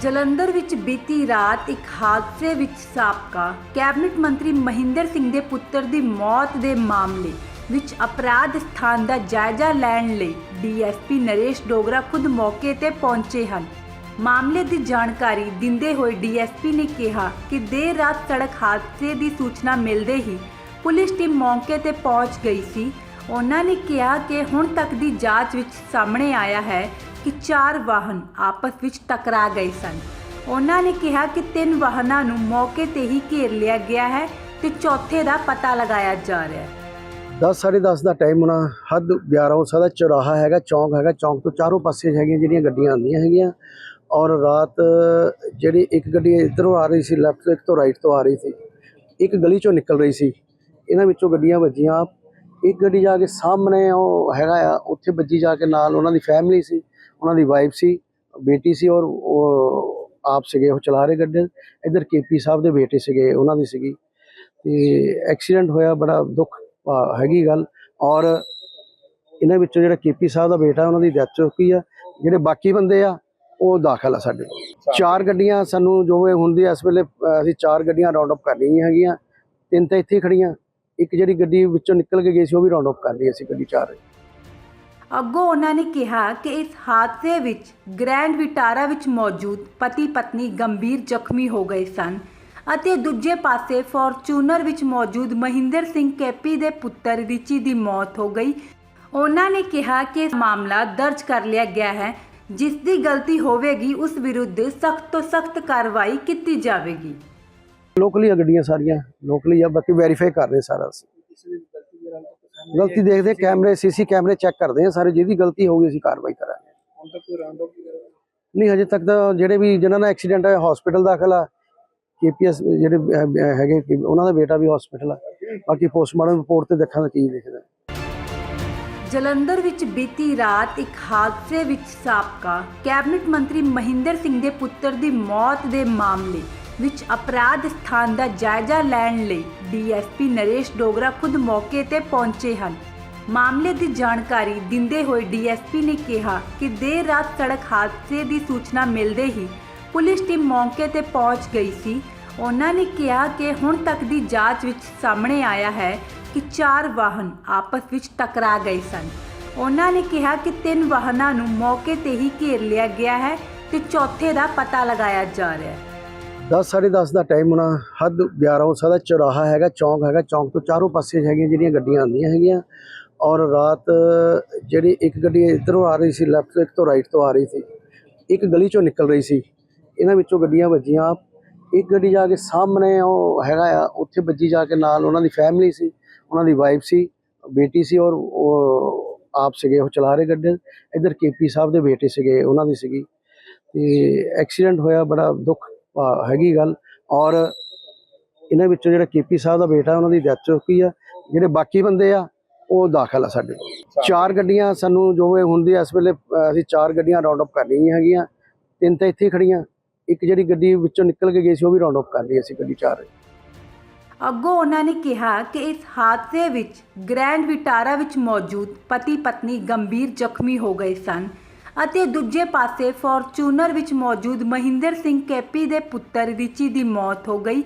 ਜਲੰਧਰ ਵਿੱਚ ਬੀਤੀ ਰਾਤ ਇੱਕ ਹਾਦਸੇ ਵਿੱਚ ਸਾਬਕਾ ਕੈਬਨਿਟ ਮੰਤਰੀ ਮਹਿੰਦਰ ਸਿੰਘ ਦੇ ਪੁੱਤਰ ਦੀ ਮੌਤ ਦੇ ਮਾਮਲੇ ਵਿੱਚ ਅਪਰਾਧ ਸਥਾਨ ਦਾ ਜਾਇਜ਼ਾ ਲੈਣ ਲਈ ਡੀਐਸਪੀ ਨਰੇਸ਼ ਡੋਗਰਾ ਖੁਦ ਮੌਕੇ ਤੇ ਪਹੁੰਚੇ ਹਨ। ਮਾਮਲੇ ਦੀ ਜਾਣਕਾਰੀ ਦਿੰਦੇ ਹੋਏ ਡੀਐਸਪੀ ਨੇ ਕਿਹਾ ਕਿ ਦੇਰ ਰਾਤ ਸੜਕ ਹਾਦਸੇ ਦੀ ਸੂਚਨਾ ਮਿਲਦੇ ਹੀ ਪੁਲਿਸ ਟੀਮ ਮੌਕੇ ਤੇ ਪਹੁੰਚ ਗਈ ਸੀ। ਉਹਨਾਂ ਨੇ ਕਿਹਾ ਕਿ ਹੁਣ ਤੱਕ ਦੀ ਜਾਂਚ ਵਿੱਚ ਸਾਹਮਣੇ ਆਇਆ ਹੈ ਕਿ ਚਾਰ ਵਾਹਨ ਆਪਸ ਵਿੱਚ ਟਕਰਾ ਗਏ ਸਨ। ਉਹਨਾਂ ਨੇ ਕਿਹਾ ਕਿ ਤਿੰਨ ਵਾਹਨਾਂ ਨੂੰ ਮੌਕੇ ਤੇ ਹੀ ਘੇਰ ਲਿਆ ਗਿਆ ਹੈ ਤੇ ਚੌਥੇ ਦਾ ਪਤਾ ਲਗਾਇਆ ਜਾ ਰਿਹਾ ਹੈ। 10 10:30 ਦਾ ਟਾਈਮ ਹੋਣਾ, ਹੱਦ 11 ਹੋ ਸਕਦਾ, ਚੌਰਾਹਾ ਹੈਗਾ, ਚੌਂਕ ਹੈਗਾ, ਚੌਂਕ ਤੋਂ ਚਾਰੋਂ ਪਾਸੇ ਹੈਗੀਆਂ ਜਿਹੜੀਆਂ ਗੱਡੀਆਂ ਆਉਂਦੀਆਂ ਹੈਗੀਆਂ ਔਰ ਰਾਤ ਜਿਹੜੀ ਇੱਕ ਗੱਡੀ ਇਧਰੋਂ ਆ ਰਹੀ ਸੀ ਲੈਫਟ ਤੋਂ ਇੱਕ ਤੋਂ ਰਾਈਟ ਤੋਂ ਆ ਰਹੀ ਸੀ, ਇੱਕ ਗਲੀ ਚੋਂ ਨਿਕਲ ਰਹੀ ਸੀ, ਇਹਨਾਂ ਵਿੱਚੋਂ ਗੱਡੀਆਂ ਵੱਜੀਆਂ। ਇੱਕ ਗੱਡੀ ਜਾ ਕੇ ਸਾਹਮਣੇ ਉਹ ਹੈਗਾ ਆ, ਉੱਥੇ ਵੱਜੀ ਜਾ ਕੇ ਨਾਲ ਉਹਨਾਂ ਦੀ ਫੈਮਿਲੀ ਸੀ। ਉਹਨਾਂ ਦੀ ਵਾਈਫ ਸੀ, ਬੇਟੀ ਸੀ ਔਰ ਉਹ ਆਪ ਸੀਗੇ, ਉਹ ਚਲਾ ਰਹੇ ਗੱਡੀ। ਇਧਰ ਕੇਪੀ ਸਾਹਿਬ ਦੇ ਬੇਟੇ ਸੀਗੇ, ਉਹਨਾਂ ਦੀ ਸੀਗੀ। ਤੇ ਐਕਸੀਡੈਂਟ ਹੋਇਆ, ਬੜਾ ਦੁੱਖ ਹੈਗੀ ਗੱਲ। ਔਰ ਇਹਨਾਂ ਵਿੱਚੋਂ ਜਿਹੜਾ ਕੇਪੀ ਸਾਹਿਬ ਦਾ ਬੇਟਾ, ਉਹਨਾਂ ਦੀ ਡੈਥ ਹੋ ਚੁੱਕੀ ਆ। ਜਿਹੜੇ ਬਾਕੀ ਬੰਦੇ ਆ, ਉਹ ਦਾਖਲ ਆ ਸਾਡੇ ਚਾਰ ਗੱਡੀਆਂ ਸਾਨੂੰ ਜੋ ਹੁੰਦੀ ਆ, ਇਸ ਵੇਲੇ ਅਸੀਂ ਚਾਰ ਗੱਡੀਆਂ ਰਾਉਂਡ ਅਪ ਕਰ ਲਈਆਂ ਹੈਗੀਆਂ। ਤਿੰਨ ਤਾਂ ਇੱਥੇ ਹੀ ਖੜੀਆਂ ਇੱਕ ਜਿਹੜੀ ਗੱਡੀ ਵਿੱਚੋਂ ਨਿਕਲ ਕੇ ਗਈ ਸੀ, ਉਹ ਵੀ ਰਾਉਂਡ ਅਪ ਕਰ ਲਈ ਅਸੀਂ, ਗੱਡੀ ਚਾਰ ਅੱਗੋਂ ਉਹਨਾਂ ਨੇ ਕਿਹਾ ਕਿ ਇਸ ਹਾਦਸੇ ਵਿੱਚ ਗ੍ਰੈਂਡ ਵਿਟਾਰਾ ਵਿੱਚ ਮੌਜੂਦ ਪਤੀ ਪਤਨੀ ਗੰਭੀਰ ਜ਼ਖਮੀ ਹੋ ਗਏ ਸਨ ਅਤੇ ਦੂਜੇ ਪਾਸੇ ਫੋਰਚੂਨਰ ਵਿੱਚ ਮੌਜੂਦ ਮਹਿੰਦਰ ਸਿੰਘ ਕੈਪੀ ਦੇ ਪੁੱਤਰ ਰਿਚੀ ਦੀ ਮੌਤ ਹੋ ਗਈ। ਉਹਨਾਂ ਨੇ ਕਿਹਾ ਕਿ ਮਾਮਲਾ ਦਰਜ ਕਰ ਲਿਆ ਗਿਆ ਹੈ। ਜਿਸ ਦੀ ਗਲਤੀ ਹੋਵੇਗੀ, ਉਸ ਵਿਰੁੱਧ ਸਖਤ ਤੋਂ ਸਖਤ ਕਾਰਵਾਈ ਕੀਤੀ ਜਾਵੇਗੀ। ਲੋਕਲੀ ਆ ਗੱਡੀਆਂ ਸਾਰੀਆਂ, ਲੋਕਲੀ ਆ, ਬਾਕੀ ਵੈਰੀਫਾਈ ਕਰ ਰਹੇ ਸਾਰਾ ਅਸੀਂ। ਗਲਤੀ ਦੇਖਦੇ ਕੈਮਰੇ ਸੀਸੀ ਕੈਮਰੇ ਚੈੱਕ ਕਰਦੇ ਆ ਸਾਰੇ ਜਿਹਦੀ ਗਲਤੀ ਹੋਊਗੀ ਅਸੀਂ ਕਾਰਵਾਈ ਕਰਾਂਗੇ। ਹੁਣ ਤੱਕ ਕੋਈ ਰਾਉਂਡ ਅਪ ਨਹੀਂ ਹਜੇ ਤੱਕ ਤਾਂ ਜਿਹੜੇ ਵੀ ਜਿਨ੍ਹਾਂ ਦਾ ਐਕਸੀਡੈਂਟ ਹੋਇਆ ਹਸਪੀਟਲ ਦਾਖਲ ਆ ਕੇਪੀਐਸ ਜਿਹੜੇ ਹੈਗੇ ਕਿ ਉਹਨਾਂ ਦਾ ਬੇਟਾ ਵੀ ਹਸਪੀਟਲ ਆ। ਬਾਕੀ ਪੋਸਟਮਾਰਟਮ ਰਿਪੋਰਟ ਤੇ ਦੇਖਾਂਗੇ ਕੀ ਦਿਖਦਾ ਜਲੰਧਰ ਵਿੱਚ ਬੀਤੀ ਰਾਤ ਇੱਕ ਹਾਦਸੇ ਵਿੱਚ ਸਾਬਕਾ ਕੈਬਨਿਟ ਮੰਤਰੀ ਮਹਿੰਦਰ ਸਿੰਘ ਦੇ ਪੁੱਤਰ ਦੀ ਮੌਤ ਦੇ ਮਾਮਲੇ ਵਿੱਚ ਅਪਰਾਧ ਸਥਾਨ ਦਾ ਜਾਇਜ਼ਾ ਲੈਣ ਲਈ ਡੀਐਸਪੀ ਨਰੇਸ਼ ਡੋਗਰਾ ਖੁਦ ਮੌਕੇ ਤੇ ਪਹੁੰਚੇ ਹਨ। ਮਾਮਲੇ ਦੀ ਜਾਣਕਾਰੀ ਦਿੰਦੇ ਹੋਏ ਡੀਐਸਪੀ ਨੇ ਕਿਹਾ ਕਿ ਦੇਰ ਰਾਤ ਸੜਕ ਹਾਦਸੇ ਦੀ ਸੂਚਨਾ ਮਿਲਦੇ ਹੀ ਪੁਲਿਸ ਟੀਮ ਮੌਕੇ ਤੇ ਪਹੁੰਚ ਗਈ ਸੀ। ਉਹਨਾਂ ਨੇ ਕਿਹਾ ਕਿ ਹੁਣ ਤੱਕ ਦੀ ਜਾਂਚ ਵਿੱਚ ਸਾਹਮਣੇ ਆਇਆ ਹੈ ਕਿ ਚਾਰ ਵਾਹਨ ਆਪਸ ਵਿੱਚ ਟਕਰਾ ਗਏ ਸਨ। ਉਹਨਾਂ ਨੇ ਕਿਹਾ ਕਿ ਤਿੰਨ ਵਾਹਨਾਂ ਨੂੰ ਮੌਕੇ ਤੇ ਹੀ ਘੇਰ ਲਿਆ ਗਿਆ ਹੈ ਤੇ ਚੌਥੇ ਦਾ ਪਤਾ ਲਗਾਇਆ ਜਾ ਰਿਹਾ ਹੈ। 10 10:30 ਦਾ ਟਾਈਮ ਹੋਣਾ, ਹੱਦ 11 ਹੋ ਸਕਦਾ, ਚੌਰਾਹਾ ਹੈਗਾ, ਚੌਂਕ ਹੈਗਾ, ਚੌਂਕ ਤੋਂ ਚਾਰੋਂ ਪਾਸੇ ਹੈਗੀਆਂ ਜਿਹੜੀਆਂ ਗੱਡੀਆਂ ਆਉਂਦੀਆਂ ਹੈਗੀਆਂ ਔਰ ਰਾਤ ਜਿਹੜੀ ਇੱਕ ਗੱਡੀ ਇਧਰੋਂ ਆ ਰਹੀ ਸੀ ਲੈਫਟ ਤੋਂ ਇੱਕ ਤੋਂ ਰਾਈਟ ਤੋਂ ਆ ਰਹੀ ਸੀ, ਇੱਕ ਗਲੀ ਚੋਂ ਨਿਕਲ ਰਹੀ ਸੀ, ਇਹਨਾਂ ਵਿੱਚੋਂ ਗੱਡੀਆਂ ਵੱਜੀਆਂ ਇੱਕ ਗੱਡੀ ਜਾ ਕੇ ਸਾਹਮਣੇ ਉਹ ਹੈਗਾ ਆ, ਉੱਥੇ ਵੱਜੀ ਜਾ ਕੇ ਨਾਲ ਉਹਨਾਂ ਦੀ ਫੈਮਿਲੀ ਸੀ, ਉਹਨਾਂ ਦੀ ਵਾਈਫ ਸੀ, ਬੇਟੀ ਸੀ ਔਰ ਉਹ ਆਪ ਸੀਗੇ, ਉਹ ਚਲਾ ਰਹੇ ਗੱਡੀ, ਇਧਰ ਕੇਪੀ ਸਾਹਿਬ ਦੇ ਬੇਟੇ ਸੀਗੇ, ਉਹਨਾਂ ਦੀ ਸੀਗੀ, ਤੇ ਐਕਸੀਡੈਂਟ ਹੋਇਆ, ਬੜਾ ਦੁੱਖ ਹੈਗੀ ਗੱਲ। ਔਰ ਇਹਨਾਂ ਵਿੱਚੋਂ ਜਿਹੜਾ ਕੇਪੀ ਸਾਹਿਬ ਦਾ ਬੇਟਾ, ਉਹਨਾਂ ਦੀ ਡੈਥ ਹੋ ਚੁੱਕੀ ਆ। ਜਿਹੜੇ ਬਾਕੀ ਬੰਦੇ ਆ, ਉਹ ਦਾਖਲ ਆ ਸਾਡੇ ਕੋਲ। ਚਾਰ ਗੱਡੀਆਂ ਸਾਨੂੰ ਜੋ ਹੁੰਦੀ ਆ, ਇਸ ਵੇਲੇ ਅਸੀਂ ਚਾਰ ਗੱਡੀਆਂ ਰਾਉਂਡ ਅਪ ਕਰ ਲਈਆਂ ਹੈਗੀਆਂ। ਤਿੰਨ ਤਾਂ ਇੱਥੇ ਖੜੀਆਂ ਇੱਕ ਜਿਹੜੀ ਗੱਡੀ ਵਿੱਚੋਂ ਨਿਕਲ ਕੇ ਗਈ ਸੀ, ਉਹ ਵੀ ਰਾਉਂਡ ਅਪ ਕਰ ਲਈ ਅਸੀਂ ਗੱਡੀ ਚਾਰ ਅੱਗੋਂ ਉਹਨਾਂ ਨੇ ਕਿਹਾ ਕਿ ਇਸ ਹਾਦਸੇ ਵਿੱਚ ਗ੍ਰੈਂਡ ਵਿਟਾਰਾ ਵਿੱਚ ਮੌਜੂਦ ਪਤੀ ਪਤਨੀ ਗੰਭੀਰ ਜ਼ਖਮੀ ਹੋ ਗਏ ਸਨ। ਅਤੇ ਦੂਜੇ ਪਾਸੇ ਫੋਰਚੂਨਰ ਵਿੱਚ ਮੌਜੂਦ ਮਹਿੰਦਰ ਸਿੰਘ ਕੈਪੀ ਦੇ ਪੁੱਤਰ ਰਿਚੀ ਦੀ ਮੌਤ ਹੋ ਗਈ।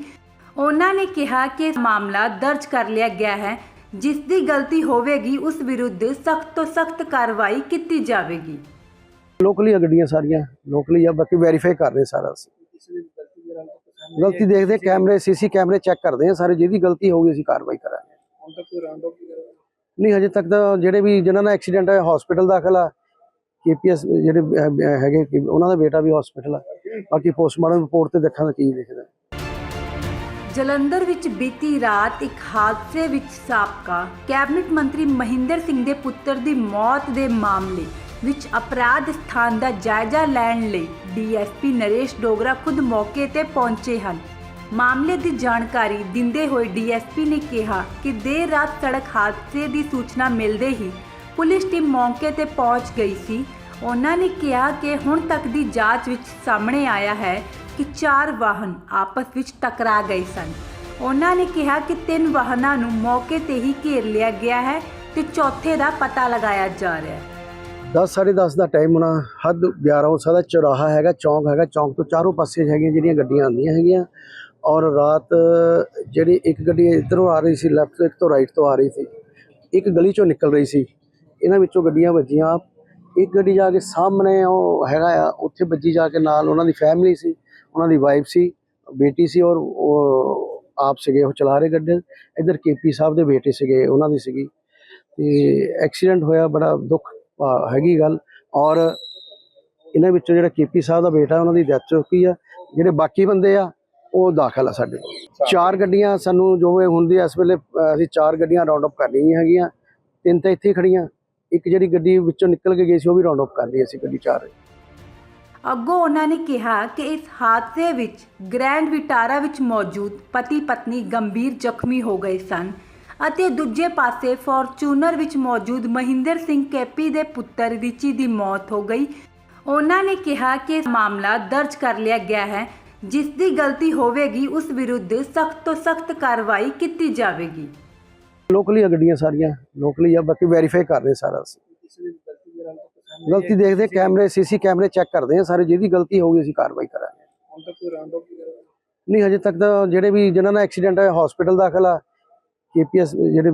ਉਹਨਾਂ ਨੇ ਕਿਹਾ ਕਿ ਮਾਮਲਾ ਦਰਜ ਕਰ ਲਿਆ ਗਿਆ ਹੈ। ਜਿਸ ਦੀ ਗਲਤੀ ਹੋਵੇਗੀ ਉਸ ਵਿਰੁੱਧ ਸਖਤ ਤੋਂ ਸਖਤ ਕਾਰਵਾਈ ਕੀਤੀ ਜਾਵੇਗੀ। ਲੋਕਲੀ ਆ ਗੱਡੀਆਂ ਸਾਰੀਆਂ ਲੋਕਲੀ ਆ ਬਾਕੀ ਵੈਰੀਫਾਈ ਕਰ ਰਹੇ ਸਾਰਾ ਅਸੀਂ। ਕਿਸੇ ਦੀ ਗਲਤੀ ਦੇਖਦੇ ਕੈਮਰੇ ਸੀਸੀ ਕੈਮਰੇ ਚੈੱਕ ਕਰਦੇ ਆ ਸਾਰੇ ਜਿਹਦੀ ਗਲਤੀ ਹੋਊਗੀ ਅਸੀਂ ਕਾਰਵਾਈ ਕਰਾਂਗੇ। ਹੁਣ ਤੱਕ ਕੋਈ ਰਾਉਂਡ ਅਪ ਨਹੀਂ ਹਜੇ ਤੱਕ ਤਾਂ ਜਿਹੜੇ ਵੀ ਜਿਨ੍ਹਾਂ ਦਾ ਐਕਸੀਡੈਂਟ ਹੋਇਆ ਹਸਪੀਟਲ ਦਾਖਲ ਆ ਕੇਪੀਐਸ ਜਿਹੜੇ ਹੈਗੇ ਉਹਨਾਂ ਦਾ ਬੇਟਾ ਵੀ ਹਸਪੀਟਲ ਆ। ਬਾਕੀ ਪੋਸਟਮਾਰਟਮ ਰਿਪੋਰਟ ਤੇ ਦੇਖਾਂਗੇ ਕੀ ਦਿਖਦਾ ਜਲੰਧਰ ਵਿੱਚ ਬੀਤੀ ਰਾਤ ਇੱਕ ਹਾਦਸੇ ਵਿੱਚ ਸਾਬਕਾ ਕੈਬਨਿਟ ਮੰਤਰੀ ਮਹਿੰਦਰ ਸਿੰਘ ਦੇ ਪੁੱਤਰ ਦੀ ਮੌਤ ਦੇ ਮਾਮਲੇ ਵਿੱਚ ਅਪਰਾਧ ਸਥਾਨ ਦਾ ਜਾਇਜ਼ਾ ਲੈਣ ਲਈ ਡੀਐਸਪੀ ਨਰੇਸ਼ ਡੋਗਰਾ ਖੁਦ ਮੌਕੇ ਤੇ ਪਹੁੰਚੇ ਹਨ। ਮਾਮਲੇ ਦੀ ਜਾਣਕਾਰੀ ਦਿੰਦੇ ਹੋਏ ਡੀਐਸਪੀ ਨੇ ਕਿਹਾ ਕਿ ਦੇਰ ਰਾਤ ਸੜਕ ਹਾਦਸੇ ਦੀ ਸੂਚਨਾ ਮਿਲਦੇ ਹੀ ਪੁਲਿਸ ਟੀਮ ਮੌਕੇ ਤੇ ਪਹੁੰਚ ਗਈ ਸੀ। ਉਹਨਾਂ ਨੇ ਕਿਹਾ ਕਿ ਹੁਣ ਤੱਕ ਦੀ ਜਾਂਚ ਵਿੱਚ ਸਾਹਮਣੇ ਆਇਆ ਹੈ ਕਿ ਚਾਰ ਵਾਹਨ ਆਪਸ ਵਿੱਚ ਟਕਰਾ ਗਏ ਸਨ। ਉਹਨਾਂ ਨੇ ਕਿਹਾ ਕਿ ਤਿੰਨ ਵਾਹਨਾਂ ਨੂੰ ਮੌਕੇ ਤੇ ਹੀ ਘੇਰ ਲਿਆ ਗਿਆ ਹੈ ਤੇ ਚੌਥੇ ਦਾ ਪਤਾ ਲਗਾਇਆ ਜਾ ਰਿਹਾ ਹੈ। ਦਸ ਸਾਢੇ ਦਸ ਦਾ ਟਾਈਮ ਹੋਣਾ, ਹੱਦ 11 ਹੋ ਸਕਦਾ, ਚੌਰਾਹਾ ਹੈਗਾ, ਚੌਂਕ ਹੈਗਾ, ਚੌਂਕ ਤੋਂ ਚਾਰੋਂ ਪਾਸੇ ਹੈਗੀਆਂ ਜਿਹੜੀਆਂ ਗੱਡੀਆਂ ਆਉਂਦੀਆਂ ਹੈਗੀਆਂ ਔਰ ਰਾਤ ਜਿਹੜੀ ਇੱਕ ਗੱਡੀ ਇੱਧਰੋਂ ਆ ਰਹੀ ਸੀ ਲੈਫਟ ਤੋਂ ਇੱਕ ਤੋਂ ਰਾਈਟ ਤੋਂ ਆ ਰਹੀ ਸੀ, ਇੱਕ ਗਲੀ ਚੋਂ ਨਿਕਲ ਰਹੀ ਸੀ। ਇਹਨਾਂ ਵਿੱਚੋਂ ਗੱਡੀਆਂ ਵੱਜੀਆਂ। ਇੱਕ ਗੱਡੀ ਜਾ ਕੇ ਸਾਹਮਣੇ ਉਹ ਹੈਗਾ ਆ, ਉੱਥੇ ਵੱਜੀ ਜਾ ਕੇ ਨਾਲ ਉਹਨਾਂ ਦੀ ਫੈਮਿਲੀ ਸੀ, ਉਹਨਾਂ ਦੀ ਵਾਈਫ ਸੀ, ਬੇਟੀ ਸੀ ਔਰ ਉਹ ਆਪ ਸੀਗੇ, ਉਹ ਚਲਾ ਰਹੇ ਗੱਡੇ ਇੱਧਰ ਕੇਪੀ ਸਾਹਿਬ ਦੇ ਬੇਟੇ ਸੀਗੇ, ਉਹਨਾਂ ਦੀ ਸੀਗੀ। ਤੇ ਐਕਸੀਡੈਂਟ ਹੋਇਆ, ਬੜਾ ਦੁੱਖ ਭਾ- ਹੈਗੀ ਗੱਲ। ਔਰ ਇਹਨਾਂ ਵਿੱਚੋਂ ਜਿਹੜਾ ਕੇਪੀ ਸਾਹਿਬ ਦਾ ਬੇਟਾ, ਉਹਨਾਂ ਦੀ ਡੈਥ ਹੋ ਚੁੱਕੀ ਆ। ਜਿਹੜੇ ਬਾਕੀ ਬੰਦੇ ਆ, ਉਹ ਦਾਖਲ ਆ ਸਾਡੇ ਕੋਲ। ਚਾਰ ਗੱਡੀਆਂ ਸਾਨੂੰ ਜੋ ਹੁੰਦੀ ਆ ਇਸ ਵੇਲੇ ਅਸੀਂ ਚਾਰ ਗੱਡੀਆਂ ਰਾਉਂਡ ਅਪ ਕਰ ਲਈਆਂ ਹੈਗੀਆਂ। ਤਿੰਨ ਤਾਂ ਇੱਥੇ ਹੀ ਖੜੀਆਂ ਇੱਕ ਜਿਹੜੀ ਗੱਡੀ ਵਿੱਚੋਂ ਨਿਕਲ ਕੇ ਗਈ ਸੀ, ਉਹ ਵੀ ਰਾਉਂਡ ਅਪ ਕਰ ਲਈ ਅਸੀਂ ਗੱਡੀ ਚਾਰ ਅੱਗੋਂ ਉਹਨਾਂ ਨੇ ਕਿਹਾ ਕਿ ਇਸ ਹਾਦਸੇ ਵਿੱਚ, ਗ੍ਰੈਂਡ ਵਿਟਾਰਾ ਵਿੱਚ ਮੌਜੂਦ ਪਤੀ ਪਤਨੀ ਗੰਭੀਰ ਜ਼ਖਮੀ ਹੋ ਗਏ ਸਨ ਅਤੇ ਦੂਜੇ ਪਾਸੇ ਫੋਰਚੂਨਰ ਵਿੱਚ ਮੌਜੂਦ ਮਹਿੰਦਰ ਸਿੰਘ ਕੈਪੀ ਦੇ ਪੁੱਤਰ ਰਿਚੀ ਦੀ ਮੌਤ ਹੋ ਗਈ। ਉਹਨਾਂ ਨੇ ਕਿਹਾ ਕਿ ਮਾਮਲਾ ਦਰਜ ਕਰ ਲਿਆ ਗਿਆ ਹੈ। ਜਿਸ ਦੀ ਗਲਤੀ ਹੋਵੇਗੀ, ਉਸ ਵਿਰੁੱਧ ਸਖਤ ਤੋਂ ਸਖਤ ਕਾਰਵਾਈ ਕੀਤੀ ਜਾਵੇਗੀ। ਲੋਕਲੀ ਆ ਗੱਡੀਆਂ ਸਾਰੀਆਂ, ਲੋਕਲੀ ਆ, ਬਾਕੀ ਵੈਰੀਫਾਈ ਕਰ ਰਹੇ ਸਾਰਾ ਅਸੀਂ। ਗਲਤੀ ਦੇਖਦੇ, ਕੈਮਰੇ ਸੀਸੀ ਕੈਮਰੇ ਚੈੱਕ ਕਰਦੇ ਆ ਸਾਰੇ, ਜਿਹਦੀ ਗਲਤੀ ਹੋਊਗੀ ਅਸੀਂ ਕਾਰਵਾਈ ਕਰਾਂਗੇ। ਹੁਣ ਤੱਕ ਕੋਈ ਰਾਉਂਡ ਅਪ ਨਹੀਂ, ਹਜੇ ਤੱਕ ਤਾਂ ਜਿਹੜੇ ਵੀ, ਜਿਨ੍ਹਾਂ ਦਾ ਐਕਸੀਡੈਂਟ ਹੋਇਆ ਹਸਪੀਟਲ ਦਾਖਲ ਆ ਕੇਪੀਐਸ ਜਿਹੜੇ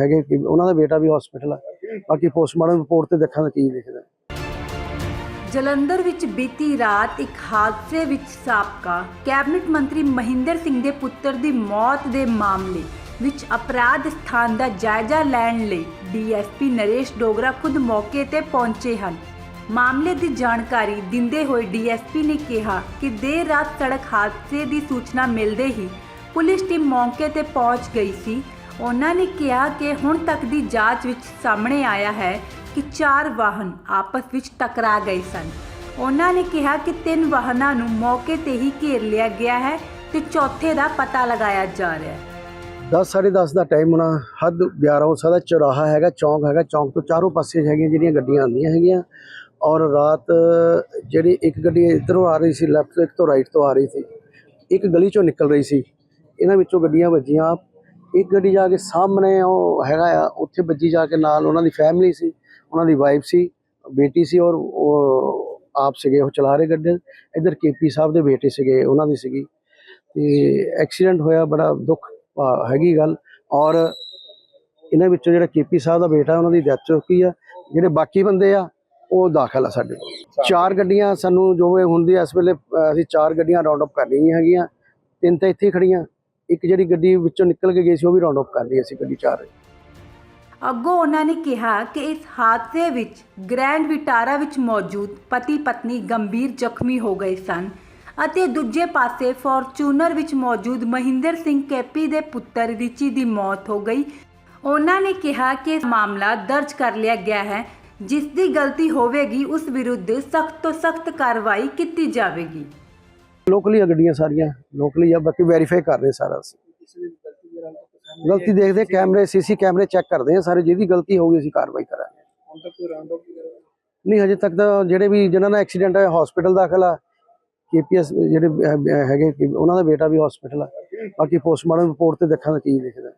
ਹੈਗੇ, ਉਹਨਾਂ ਦਾ ਬੇਟਾ ਵੀ ਹਸਪੀਟਲ ਆ। ਬਾਕੀ ਪੋਸਟਮਾਰਟਮ ਰਿਪੋਰਟ ਤੇ ਦੇਖਾਂਗੇ ਕੀ ਦਿਖਦਾ ਜਲੰਧਰ ਵਿੱਚ ਬੀਤੀ ਰਾਤ ਇੱਕ ਹਾਦਸੇ ਵਿੱਚ ਸਾਬਕਾ ਕੈਬਨਿਟ ਮੰਤਰੀ ਮਹਿੰਦਰ ਸਿੰਘ ਦੇ ਪੁੱਤਰ ਦੀ ਮੌਤ ਦੇ ਮਾਮਲੇ ਵਿੱਚ ਅਪਰਾਧ ਸਥਾਨ ਦਾ ਜਾਇਜ਼ਾ ਲੈਣ ਲਈ ਡੀਐਸਪੀ ਨਰੇਸ਼ ਡੋਗਰਾ ਖੁਦ ਮੌਕੇ ਤੇ ਪਹੁੰਚੇ ਹਨ। ਮਾਮਲੇ ਦੀ ਜਾਣਕਾਰੀ ਦਿੰਦੇ ਹੋਏ ਡੀਐਸਪੀ ਨੇ ਕਿਹਾ ਕਿ ਦੇਰ ਰਾਤ ਸੜਕ ਹਾਦਸੇ ਦੀ ਸੂਚਨਾ ਮਿਲਦੇ ਹੀ ਪੁਲਿਸ ਟੀਮ ਮੌਕੇ ਤੇ ਪਹੁੰਚ ਗਈ ਸੀ। ਉਹਨਾਂ ਨੇ ਕਿਹਾ ਕਿ ਹੁਣ ਤੱਕ ਦੀ ਜਾਂਚ ਵਿੱਚ ਸਾਹਮਣੇ ਆਇਆ ਹੈ ਕਿ ਚਾਰ ਵਾਹਨ ਆਪਸ ਵਿੱਚ ਟਕਰਾ ਗਏ ਸਨ। ਉਹਨਾਂ ਨੇ ਕਿਹਾ ਕਿ ਤਿੰਨ ਵਾਹਨਾਂ ਨੂੰ ਮੌਕੇ ਤੇ ਹੀ ਘੇਰ ਲਿਆ ਗਿਆ ਹੈ ਤੇ ਚੌਥੇ ਦਾ ਪਤਾ ਲਗਾਇਆ ਜਾ ਰਿਹਾ ਹੈ। ਦਸ ਸਾਢੇ ਦਸ ਦਾ ਟਾਈਮ ਹੋਣਾ, ਹੱਦ 11 ਹੋ ਸਕਦਾ, ਚੌਰਾਹਾ ਹੈਗਾ, ਚੌਂਕ ਹੈਗਾ, ਚੌਂਕ ਤੋਂ ਚਾਰੋਂ ਪਾਸੇ ਹੈਗੀਆਂ ਜਿਹੜੀਆਂ ਗੱਡੀਆਂ ਆਉਂਦੀਆਂ ਹੈਗੀਆਂ। ਔਰ ਰਾਤ ਜਿਹੜੀ ਇੱਕ ਗੱਡੀ ਇੱਧਰੋਂ ਆ ਰਹੀ ਸੀ ਲੈਫਟ ਤੋਂ ਇੱਕ ਤੋਂ ਰਾਈਟ ਤੋਂ ਆ ਰਹੀ ਸੀ, ਇੱਕ ਗਲੀ ਚੋਂ ਨਿਕਲ ਰਹੀ ਸੀ। ਇਹਨਾਂ ਵਿੱਚੋਂ ਗੱਡੀਆਂ ਵੱਜੀਆਂ। ਇੱਕ ਗੱਡੀ ਜਾ ਕੇ ਸਾਹਮਣੇ ਉਹ ਹੈਗਾ ਆ, ਉੱਥੇ ਵੱਜੀ ਜਾ ਕੇ ਨਾਲ ਉਹਨਾਂ ਦੀ ਫੈਮਿਲੀ ਸੀ, ਉਹਨਾਂ ਦੀ ਵਾਈਫ ਸੀ, ਬੇਟੀ ਸੀ ਔਰ ਉਹ ਆਪ ਸੀਗੇ, ਉਹ ਚਲਾ ਰਹੇ ਗੱਡੀ ਇੱਧਰ ਕੇਪੀ ਸਾਹਿਬ ਦੇ ਬੇਟੇ ਸੀਗੇ, ਉਹਨਾਂ ਦੀ ਸੀਗੀ। ਤੇ ਐਕਸੀਡੈਂਟ ਹੋਇਆ, ਬੜਾ ਦੁੱਖ ਹੈਗੀ ਗੱਲ। ਔਰ ਇਹਨਾਂ ਵਿੱਚੋਂ ਜਿਹੜਾ ਕੇਪੀ ਸਾਹਿਬ ਦਾ ਬੇਟਾ, ਉਹਨਾਂ ਦੀ ਡੈਥ ਚੁੱਕੀ ਆ। ਜਿਹੜੇ ਬਾਕੀ ਬੰਦੇ ਆ, ਉਹ ਦਾਖਲ ਆ ਸਾਡੇ ਚਾਰ ਗੱਡੀਆਂ ਸਾਨੂੰ ਜੋ ਹੁੰਦੀ ਆ, ਇਸ ਵੇਲੇ ਅਸੀਂ ਚਾਰ ਗੱਡੀਆਂ ਰਾਉਂਡ ਅਪ ਕਰ ਲਈਆਂ ਹੈਗੀਆਂ। ਤਿੰਨ ਤਾਂ ਇੱਥੇ ਖੜੀਆਂ। ਇੱਕ ਜਿਹੜੀ ਗੱਡੀ ਵਿੱਚੋਂ ਨਿਕਲ ਕੇ ਗਈ ਸੀ, ਉਹ ਵੀ ਰਾਉਂਡ ਅਪ ਕਰ ਲਈ ਅਸੀਂ ਗੱਡੀ ਚਾਰ ਅੱਗੋਂ ਉਹਨਾਂ ਨੇ ਕਿਹਾ ਕਿ ਇਸ ਹਾਦਸੇ ਵਿੱਚ ਗ੍ਰੈਂਡ ਵਿਟਾਰਾ ਵਿੱਚ ਮੌਜੂਦ ਪਤੀ ਪਤਨੀ ਗੰਭੀਰ ਜ਼ਖਮੀ ਹੋ ਗਏ ਸਨ। ਅਤੇ ਦੂਜੇ ਪਾਸੇ ਫੋਰਚੂਨਰ ਵਿੱਚ ਮੌਜੂਦ ਮਹਿੰਦਰ ਸਿੰਘ ਕੈਪੀ ਦੇ ਪੁੱਤਰ ਰਿਚੀ ਦੀ ਮੌਤ ਹੋ ਗਈ। ਉਹਨਾਂ ਨੇ ਕਿਹਾ ਕਿ ਮਾਮਲਾ ਦਰਜ ਕਰ ਲਿਆ ਗਿਆ ਹੈ। ਜਿਸ ਦੀ ਗਲਤੀ ਹੋਵੇਗੀ ਉਸ ਵਿਰੁੱਧ ਸਖਤ ਤੋਂ ਸਖਤ ਕਾਰਵਾਈ ਕੀਤੀ ਜਾਵੇਗੀ। ਲੋਕਲੀ ਆ ਗੱਡੀਆਂ ਸਾਰੀਆਂ ਲੋਕਲੀ ਆ ਬਾਕੀ ਵੈਰੀਫਾਈ ਕਰ ਰਹੇ ਸਾਰਾ ਗਲਤੀ ਨਾਲ ਦੇਖਦੇ ਕੈਮਰੇ ਸੀਸੀ ਕੈਮਰੇ ਚੈੱਕ ਕਰਦੇ ਆ ਸਾਰੇ ਜਿਹਦੀ ਗਲਤੀ ਹੋਊਗੀ ਅਸੀਂ ਕਾਰਵਾਈ ਕਰਾਂਗੇ। ਹੁਣ ਤੱਕ ਕੋਈ ਰਾਉਂਡ ਅਪ ਨਹੀਂ ਹਜੇ ਤੱਕ ਤਾਂ ਜਿਹੜੇ ਵੀ ਜਿਨ੍ਹਾਂ ਦਾ ਐਕਸੀਡੈਂਟ ਹੋਇਆ ਹਸਪੀਟਲ ਦਾਖਲ ਆ ਕੇਪੀਐਸ ਜਿਹੜੇ ਅਹ, ਅਹ, ਹੈਗੇ ਉਹਨਾਂ ਦਾ ਬੇਟਾ ਵੀ ਹਸਪੀਟਲ ਆ। ਬਾਕੀ ਪੋਸਟਮਾਰਟਮ ਰਿਪੋਰਟ ਤੇ ਦੇਖਾਂਗੇ ਕੀ ਦਿਖਦਾ